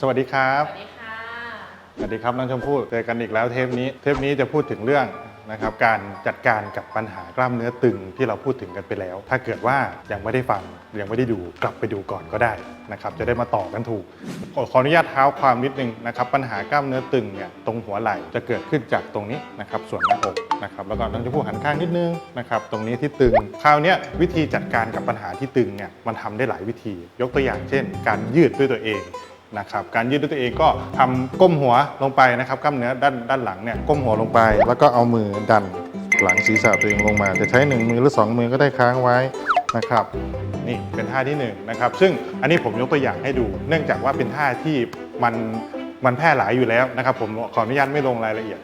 สวัสดีครับ สวัสดีค่ะ สวัสดีครับน้องชมพู่เจอกันอีกแล้วเทปนี้ เทปนี้จะพูดถึงเรื่องนะครับการจัดการกับปัญหากล้ามเนื้อตึงที่เราพูดถึงกันไปแล้ว ถ้าเกิดว่ายังไม่ได้ฟังยังไม่ได้ดูกลับไปดูก่อนก็ได้นะครับจะได้มาต่อกันถูกขอขออนุญาตเท้าความนิดนึงนะครับปัญหากล้ามเนื้อตึงเนี่ยตรงหัวไหล่จะเกิดขึ้นจากตรงนี้นะครับส่วนหน้าอกนะครับแล้วก็น้องชมพู่หันข้างนิดนึงนะครับตรงนี้ที่ตึงคราวเนี้ยวิธีจัดการกับปัญหาที่ตึงเนี่ยมันทำได้หลายวิธี ยกตัวอย่างเช่น การยืดด้วยตัวเอง นะครับการยืดด้วยตัวเองก็ทำก้มหัวลงไปนะครับกล้ามเนื้อด้านด้านหลังเนี่ยก้มหัวลงไป แล้วก็เอามือดันหลังศีรษะตัวเองลงมา จะใช้หนึ่งมือหรือสองมือก็ได้ค้างไว้นะครับนี่เป็นท่าที่หนึ่งนะครับซึ่งอันนี้ผมยกตัวอย่างให้ดู เนื่องจากว่าเป็นท่าที่มันมันแพร่หลายอยู่แล้วนะครับ ผมขออนุญาตไม่ลงรายละเอียด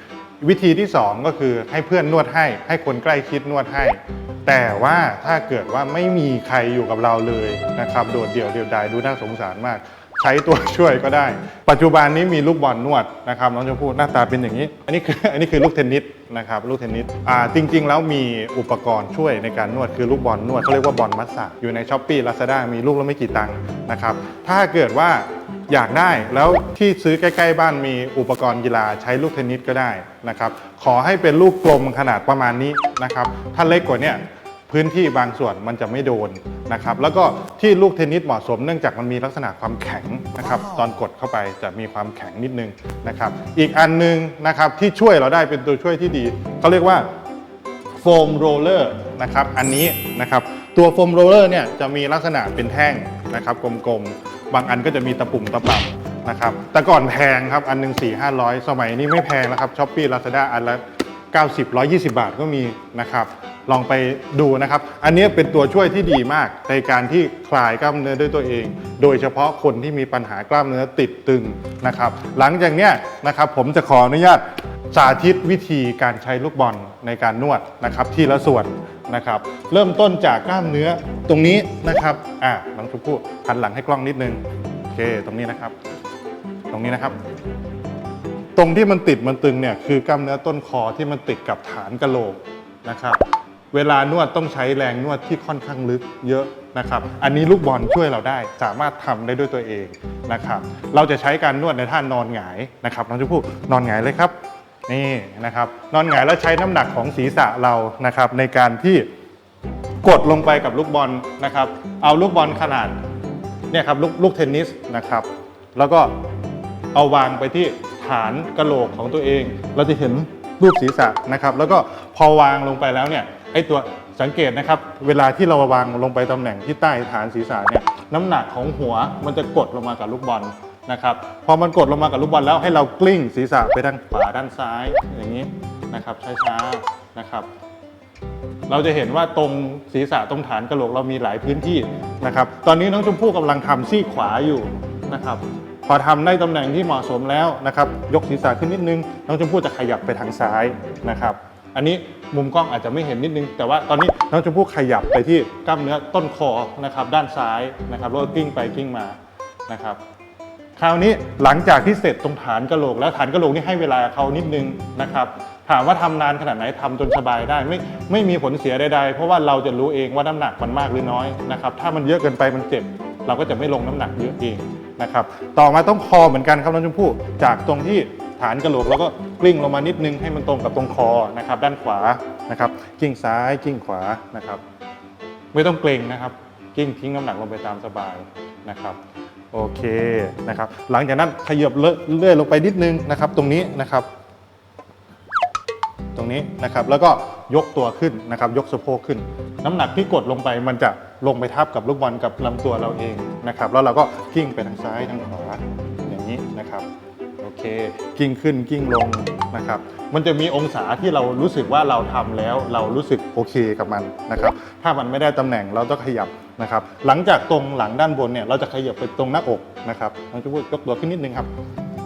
วิธีที่ 2 ก็คือให้เพื่อนนวดให้ ให้คนใกล้ชิดนวดให้ แต่ว่าถ้าเกิดว่าไม่มีใครอยู่กับเราเลยนะครับ โดดเดี่ยวเดียวดายดูน่าสงสารมาก ใช้ตัวช่วยก็ได้ ปัจจุบันนี้มีลูกบอลนวดนะครับน้องชมพู่หน้าตาเป็นอย่างนี้ อันนี้คืออันนี้คือลูกเทนนิสนะครับลูกเทนนิสอ่าจริง ๆ แล้วมีอุปกรณ์ช่วยในการนวดคือลูกบอลนวดเขาเรียกว่าบอลมัสซาอยู่ในช้อปปี้ลาซาด้ามีลูกและไม่กี่ตังค์นะครับถ้าเกิดว่าอยากได้แล้วที่ซื้อใกล้ ๆ บ้านมีอุปกรณ์กีฬาใช้ลูกเทนนิสก็ได้นะครับขอให้เป็นลูกกลมขนาดประมาณนี้นะครับถ้าเล็กกว่านี้ พื้นที่บางส่วนมันจะไม่โดนนะครับแล้วก็ที่ลูกเทนนิสเหมาะสมเนื่องจากมันมีลักษณะความแข็งนะครับตอนกดเข้าไปจะมีความแข็งนิดนึงนะครับอีกอันหนึงนะครับที่ช่วยเราได้เป็นตัวช่วยที่ดีเขาเรียกว่าโฟมโรลเลอร์นะครับอันนี้นะครับตัวโฟมโรลเลอร์เนี่ยจะมีลักษณะเป็นแท่งนะครับกลมๆ บางอันก็จะมีตะปุ่มตะป่ำนะครับแต่ก่อนแพงครับอันหนึ่ง4 5 0 0สมัยนี้ไม่แพงแล้วครับช้อปปี้ลาซาด้าอันละ 90 120 บาทก็มีนะครับ ลองไปดูนะครับ อันนี้เป็นตัวช่วยที่ดีมากในการที่คลายกล้ามเนื้อด้วยตัวเอง โดยเฉพาะคนที่มีปัญหากล้ามเนื้อติดตึงนะครับ หลังจากเนี้ยนะครับผมจะขออนุญาตสาธิตวิธีการใช้ลูกบอลในการนวดนะครับทีละส่วนนะครับ เริ่มต้นจากกล้ามเนื้อตรงนี้นะครับอะน้องชมพู่หันหลังให้กล้องนิดนึงโอเคตรงนี้นะครับ ตรงนี้นะครับ ตรงที่มันติดมันตึงเนี่ยคือกล้ามเนื้อต้นคอที่มันติดกับฐานกระโหลกนะครับ เวลานวดต้องใช้แรงนวดที่ค่อนข้างลึกเยอะนะครับ อันนี้ลูกบอลช่วยเราได้สามารถทำได้ด้วยตัวเองนะครับ เราจะใช้การนวดในท่านอนหงายนะครับน้องชมพู่นอนหงายเลยครับ นี่นะครับ นอนหงายแล้วใช้น้ำหนักของศีรษะเรานะครับ ในการที่กดลงไปกับลูกบอลนะครับ เอาลูกบอลขนาดเนี่ยครับลูกลูกเทนนิสนะครับ แล้วก็เอาวางไปที่ ฐานกระโหลกของตัวเอง เราจะเห็นรูปศีรษะนะครับ แล้วก็พอวางลงไปแล้วเนี่ยไอตัวสังเกตนะครับ เวลาที่เราวางลงไปตำแหน่งที่ใต้ฐานศีรษะเนี่ยน้ำหนักของหัวมันจะกดลงมากับลูกบอลนะครับพอมันกดลงมากับลูกบอลแล้วให้เรากลิ้งศีรษะไปด้านขวาด้านซ้ายอย่างนี้นะครับช้าๆนะครับ เราจะเห็นว่าตรงศีรษะตรงฐานกระโหลกเรามีหลายพื้นที่นะครับ ตอนนี้น้องชมพู่กำลังทำซี่ขวาอยู่นะครับ อทำได้ตำแหน่งที่เหมาะสมแล้วนะครับ ยกศีรษะขึ้นนิดนึง น้องชมพู่จะขยับไปทางซ้ายนะครับ อันนี้มุมกล้องอาจจะไม่เห็นนิดนึง แต่ว่าตอนนี้น้องชมพู่ขยับไปที่กล้ามเนื้อต้นคอนะครับ ด้านซ้ายนะครับแล้วกิ้งไปกิ้งมานะครับ คราวนี้หลังจากที่เสร็จตรงฐานกระโหลก แล้วฐานกระโหลกนี่ให้เวลาเขานิดนึงนะครับถามว่าทำนานขนาดไหนทำจนสบายได้ไม่ไม่มีผลเสียใดๆ เพราะว่าเราจะรู้เองว่าน้ำหนักมันมากหรือน้อยนะครับถ้ามันเยอะเกินไปมันเจ็บ เราก็จะไม่ลงน้ำหนักเยอะเอง นะครับ ต่อมาต้องคอเหมือนกันครับน้องชมพู่จากตรงที่ฐานกระโหลกแล้วก็กลิ้งลงมานิดนึงให้มันตรงกับตรงคอนะครับ ด้านขวานะครับกิ้งซ้ายกิ้งขวานะครับ ไม่ต้องเกรงนะครับ กิ้งทิ้งน้ำหนักลงไปตามสบายนะครับโอเคนะครับ หลังจากนั้นขยับเลื่อยลงไปนิดนึงนะครับ ตรงนี้นะครับ ตรงนี้นะครับแล้วก็ยกตัวขึ้นนะครับ ยกสะโพกขึ้น น้ำหนักที่กดลงไปมันจะ ลงไปทับกับลูกบอลกับลำตัวเราเองนะครับ แล้วเราก็กิ้งไปทางซ้ายทางขวาอย่างนี้นะครับโอเคกิ้งขึ้นกิ้งลงนะครับ มันจะมีองศาที่เรารู้สึกว่าเราทำแล้วเรารู้สึกโอเคกับมันนะครับ ถ้ามันไม่ได้ตำแหน่งเราต้องขยับนะครับ หลังจากตรงหลังด้านบนเนี่ยเราจะขยับไปตรงหน้าอกนะครับน้องจะพูดยกตัวขึ้นนิดนึงครับ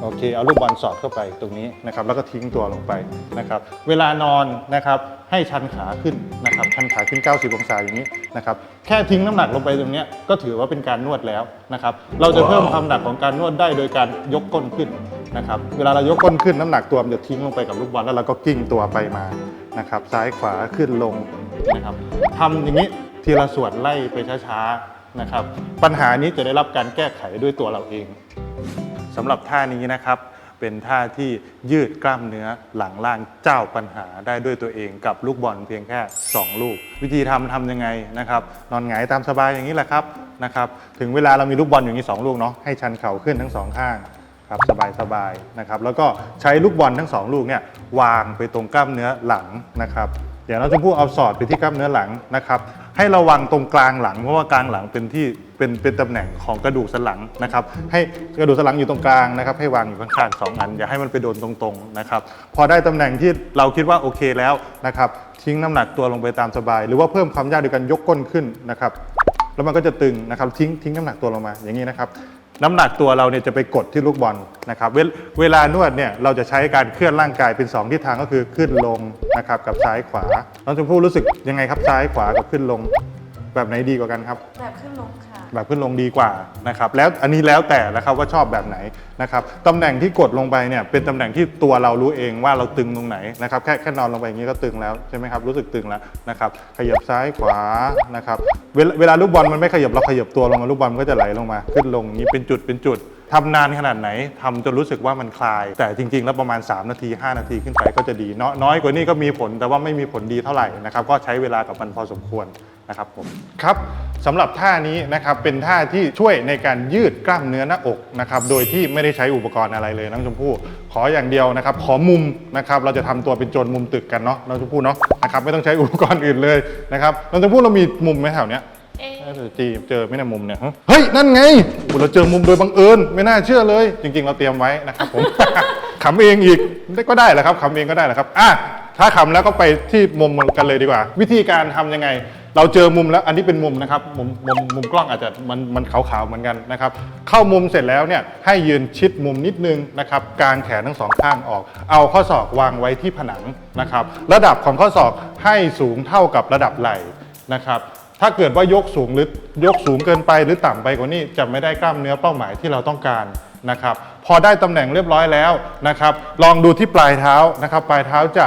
โอเคเอาลูกบอลสอดเข้าไปตรงนี้นะครับแล้วก็ทิ้งตัวลงไปนะครับเวลานอนนะครับให้ชันขาขึ้นนะครับชันขาขึ้น 90 องศาอย่างนี้นะครับแค่ทิ้งน้ำหนักลงไปตรงเนี้ยก็ถือว่าเป็นการนวดแล้วนะครับเราจะเพิ่มความหนักของการนวดได้โดยการยกก้นขึ้นนะครับเวลาเรายกก้นขึ้นน้ำหนักตัวมันจะทิ้งลงไปกับลูกบอลแล้วเราก็กิ้งตัวไปมานะครับซ้ายขวาขึ้นลงนะครับทำอย่างนี้ทีละส่วนไล่ไปช้าๆนะครับปัญหานี้จะได้รับการแก้ไขด้วยตัวเราเอง สำหรับท่านี้นะครับ เป็นท่าที่ยืดกล้ามเนื้อหลังล่างเจ้าปัญหาได้ด้วยตัวเองกับลูกบอลเพียงแค่ 2 ลูก วิธีทำทำยังไงนะครับ นอนหงายตามสบายอย่างนี้แหละครับนะครับ ถึงเวลาเรามีลูกบอลอย่างนี้ 2 ลูกเนาะให้ชันเข่าขึ้นทั้งสองข้างครับสบายสบายๆนะครับ แล้วก็ใช้ลูกบอลทั้งสองลูกเนี่ยวางไปตรงกล้ามเนื้อหลังนะครับ เดี๋ยวเราจะพูดเอาสอดไปที่กล้ามเนื้อหลังนะครับ ให้ระวังตรงกลางหลัง เพราะว่ากลางหลังเป็นที่เป็นเป็นตำแหน่งของกระดูกสันหลังนะครับ ให้กระดูกสันหลังอยู่ตรงกลางนะครับ ให้วางอยู่ข้างๆสองอันอย่าให้มันไปโดนตรงๆนะครับ พอได้ตำแหน่งที่เราคิดว่าโอเคแล้วนะครับ ทิ้งน้ำหนักตัวลงไปตามสบาย หรือว่าเพิ่มความยากโดยการยกก้นขึ้นนะครับ แล้วมันก็จะตึงนะครับทิ้งทิ้งน้ำหนักตัวลงมาอย่างนี้นะครับ น้ำหนักตัวเราเนี่ยจะไปกดที่ลูกบอลนะครับเวเวลานวดเนี่ยเราจะใช้การเคลื่อนร่างกายเป็น 2 ทิศทางก็คือขึ้นลงนะครับกับซ้ายขวาน้องชมพู่รู้สึกยังไงครับซ้ายขวากับขึ้นลง แบบไหนดีกว่ากันครับ แบบขึ้นลงค่ะ แบบขึ้นลงดีกว่านะครับแล้วอันนี้แล้วแต่นะครับว่าชอบแบบไหนนะครับตำแหน่งที่กดลงไปเนี่ยเป็นตำแหน่งที่ตัวเรารู้เองว่าเราตึงตรงไหนนะครับแค่แค่นอนลงไปอย่างนี้ก็ตึงแล้วใช่ไหมครับรู้สึกตึงแล้วนะครับขยับซ้ายขวานะครับเวลาเวลาลูกบอลมันไม่ขยับเราขยับตัวลงมาลูกบอลมันก็จะไหลลงมา ขึ้นลงนี้เป็นจุดเป็นจุดทำนานขนาดไหนทำจนรู้สึกว่ามันคลาย แต่จริง ๆ แล้วประมาณ 3 นาที 5 นาทีขึ้นไปก็จะดีน้อยกว่านี้ก็มีผลแต่ว่าไม่มีผลดีเท่าไหร่นะครับก็ใช้เวลากับมันพอสมควร นะครับผมครับสำหรับท่านี้นะครับเป็นท่าที่ช่วยในการยืดกล้ามเนื้อหน้าอกนะครับโดยที่ไม่ได้ใช้อุปกรณ์อะไรเลยน้องชมพู่ขออย่างเดียวนะครับขอมุมนะครับเราจะทำตัวเป็นโจรมุมตึกกันเนาะน้องชมพู่เนาะนะครับไม่ต้องใช้อุปกรณ์อื่นเลยนะครับน้องชมพู่เรามีมุมไหมแถวเนี้ยเอ๊ะเออจีเจอไม่ในมุมเนี่ยฮะเฮ้ยนั่นไงโอ้เราเจอมุมโดยบังเอิญไม่น่าเชื่อเลย จริง ๆ เราเตรียมไว้นะครับผมขำเองอีกก็ได้แหละครับขำเองก็ได้แหละครับอะถ้าขำแล้วก็ไปที่มุมกันเลยดีกว่า วิธีการทำยังไง เราเจอมุมแล้วอันนี้เป็นมุมนะครับมุมมุมมุมกล้องอาจจะมันมันขาวๆเหมือนกันนะครับ เข้ามุมเสร็จแล้วเนี่ยให้ยืนชิดมุมนิดนึงนะครับกางแขนทั้งสองข้างออก เอาข้อศอกวางไว้ที่ผนังนะครับ ระดับของข้อศอกให้สูงเท่ากับระดับไหล่นะครับ ถ้าเกิดว่ายกสูงหรือยกสูงเกินไปหรือต่ำไปกว่านี้จะไม่ได้กล้ามเนื้อเป้าหมายที่เราต้องการนะครับ พอได้ตำแหน่งเรียบร้อยแล้วนะครับ ลองดูที่ปลายเท้านะครับ ปลายเท้าจะ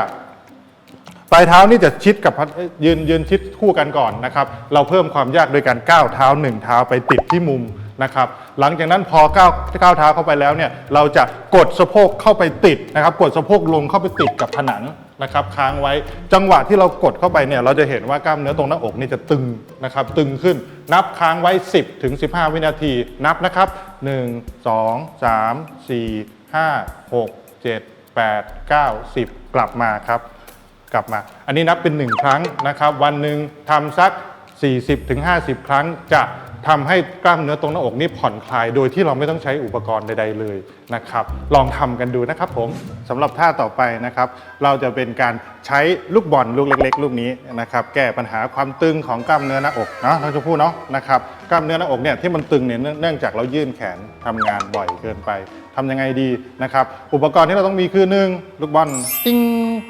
ปลายเท้านี่จะชิดกับยยืนยืนชิดคู่กันก่อนนะครับ เราเพิ่มความยากโดยการก้าวเท้าหนึ่งเท้าไปติดที่มุมนะครับ หลังจากนั้นพอก้าวก้าวเท้าเข้าไปแล้วเนี่ยเราจะกดสะโพกเข้าไปติดนะครับ กดสะโพกลงเข้าไปติดกับผนังนะครับ ค้างไว้จังหวะที่เรากดเข้าไปเนี่ยเราจะเห็นว่ากล้ามเนื้อตรงหน้าอกนี่จะตึงนะครับ ตึงขึ้นนับค้างไว้ 10ถึง15 วินาที นับนะครับ 1 2 3 4 5 6 7 8 9 10 กลับมาครับ กลับมา อันนี้นับเป็น 1 ครั้งนะครับ วันหนึ่งทำสัก 40-50 ครั้งจะทำให้กล้ามเนื้อตรงหน้าอกนี่ผ่อนคลาย โดยที่เราไม่ต้องใช้อุปกรณ์ใด ๆเลยนะครับ ลองทำกันดูนะครับผมสำหรับท่าต่อไปนะครับ เราจะเป็นการใช้ลูกบอลลูกเล็ก ๆ ลูกนี้นะครับ แก้ปัญหาความตึงของกล้ามเนื้อหน้าอกเนาะน้องชมพู่เนาะนะครับ กล้ามเนื้อหน้าอกเนี่ยที่มันตึงเนี่ยเนื่องจากเรายื่นแขนทำงานบ่อยเกินไปทำยังไงดีนะครับ อุปกรณ์ที่เราต้องมีคือหนึ่งลูกบอลติ้ง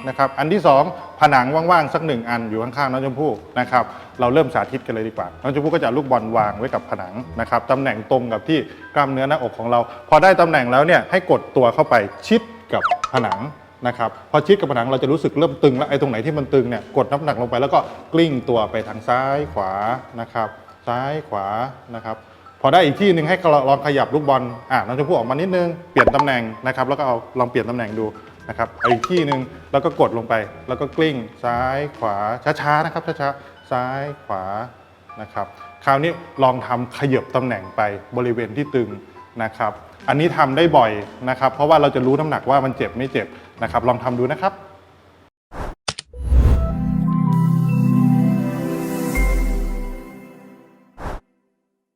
นะครับอันที่สองผนังว่างๆสักหนึ่งอันอยู่ข้างๆน้องชมพู่นะครับเราเริ่มสาธิตกันเลยดีกว่าน้องชมพู่ก็จะเอาลูกบอลวางไว้กับผนังนะครับตำแหน่งตรงกับที่กล้ามเนื้อหน้าอกของเรา พอได้ตำแหน่งแล้วเนี่ยให้กดตัวเข้าไปชิดกับผนังนะครับพอชิดกับผนังเราจะรู้สึกเริ่มตึงแล้วไอ้ตรงไหนที่มันตึงเนี่ยกดน้ำหนักลงไปแล้วก็กลิ้งตัวไปทางซ้ายขวานะครับซ้ายขวานะครับพอได้อีกที่หนึ่งให้ลองขยับลูกบอลอะน้องชมพู่ออกมานิดนึงเปลี่ยนตำแหน่งนะครับแล้วก็เอาลองเปลี่ยนตำแหน่งดู นะครับอีกที่หนึ่งแล้วก็กดลงไป แล้วก็กลิ้งซ้ายขวาช้าๆนะครับช้าๆซ้ายขวานะครับคราวนี้ลองทำขยับตำแหน่งไปบริเวณที่ตึงนะครับ อันนี้ทำได้บ่อยนะครับ เพราะว่าเราจะรู้น้ำหนักว่ามันเจ็บไม่เจ็บนะครับ ลองทำดูนะครับ